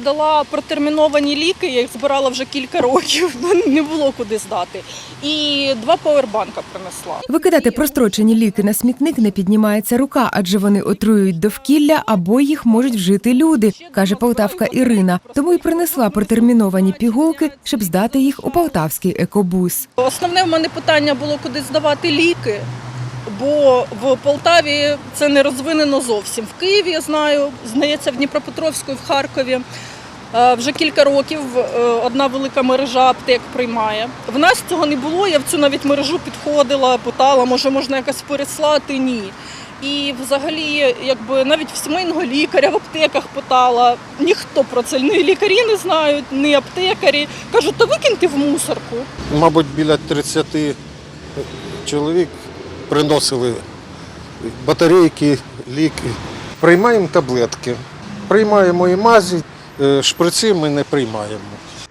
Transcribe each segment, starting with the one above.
Здала протерміновані ліки, я їх збирала вже кілька років, не було куди здати. І два павербанка принесла. Викидати прострочені ліки на смітник не піднімається рука, адже вони отруюють довкілля або їх можуть вжити люди, каже полтавка Ірина. Тому й принесла протерміновані пігулки, щоб здати їх у полтавський екобус. Основне в мене питання було, куди здавати ліки. Бо в Полтаві це не розвинено зовсім. В Києві я знаю, здається, в Дніпропетровську і в Харкові. Е, Вже кілька років е, одна велика мережа аптек приймає. В нас цього не було. Я в цю навіть мережу підходила, питала, може можна якось переслати. Ні. І взагалі, якби навіть в сімейного лікаря в аптеках питала. Ніхто про це ні лікарі не знають, ні аптекарі. Кажуть, то викиньте в мусорку. Мабуть, біля 30 чоловік приносили батарейки, ліки. Приймаємо таблетки, приймаємо і мазі, е, шприци ми не приймаємо.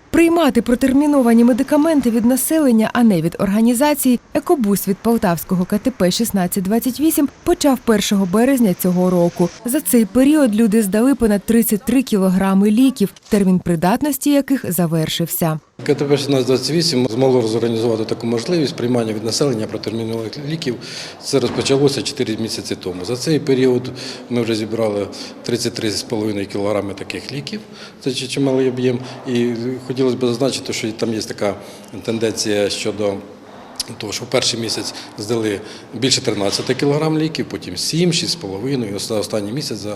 Приймати протерміновані медикаменти від населення, а не від організації, екобус від полтавського КТП 1628 почав 1 березня цього року. За цей період люди здали понад 33 кілограми ліків, термін придатності яких завершився. КТП 1628 змогло розорганізувати таку можливість приймання від населення протермінових ліків. Це розпочалося 4 місяці тому. За цей період ми вже зібрали 33,5 кг таких ліків. Це чималий об'єм. І хотілося б зазначити, що там є така тенденція щодо. Того, що в перший місяць здали більше 13 кг ліків, потім 7, 6,5 і ос- останній місяць за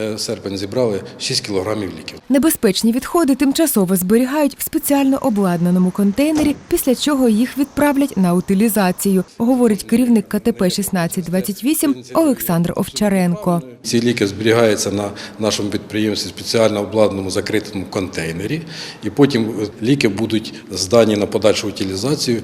е, серпень зібрали 6 кг ліків. Небезпечні відходи тимчасово зберігають в спеціально обладнаному контейнері, після чого їх відправлять на утилізацію, говорить керівник КТП 1628 Олександр Овчаренко. Ці ліки зберігаються на нашому підприємстві спеціально обладнаному закритому контейнері, і потім ліки будуть здані на подальшу утилізацію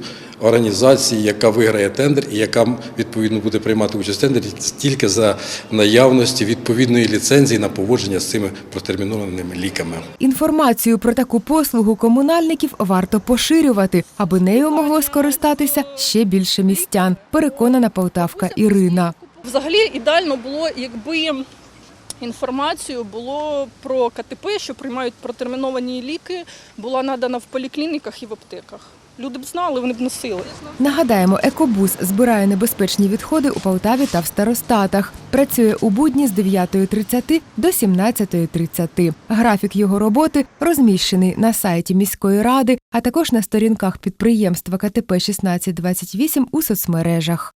організації, яка виграє тендер і яка відповідно буде приймати участь в тендері тільки за наявності відповідної ліцензії на поводження з цими протермінованими ліками. Інформацію про таку послугу комунальників варто поширювати, аби нею могло скористатися ще більше містян. Переконана полтавка Ірина. Взагалі ідеально було, якби інформацію було про КТП, що приймають протерміновані ліки, була надана в поліклініках і в аптеках. Люди б знали, вони б носили. Нагадаємо, екобус збирає небезпечні відходи у Полтаві та в старостатах. Працює у будні з 9.30 до 17.30. Графік його роботи розміщений на сайті міської ради, а також на сторінках підприємства КТП 1628 у соцмережах.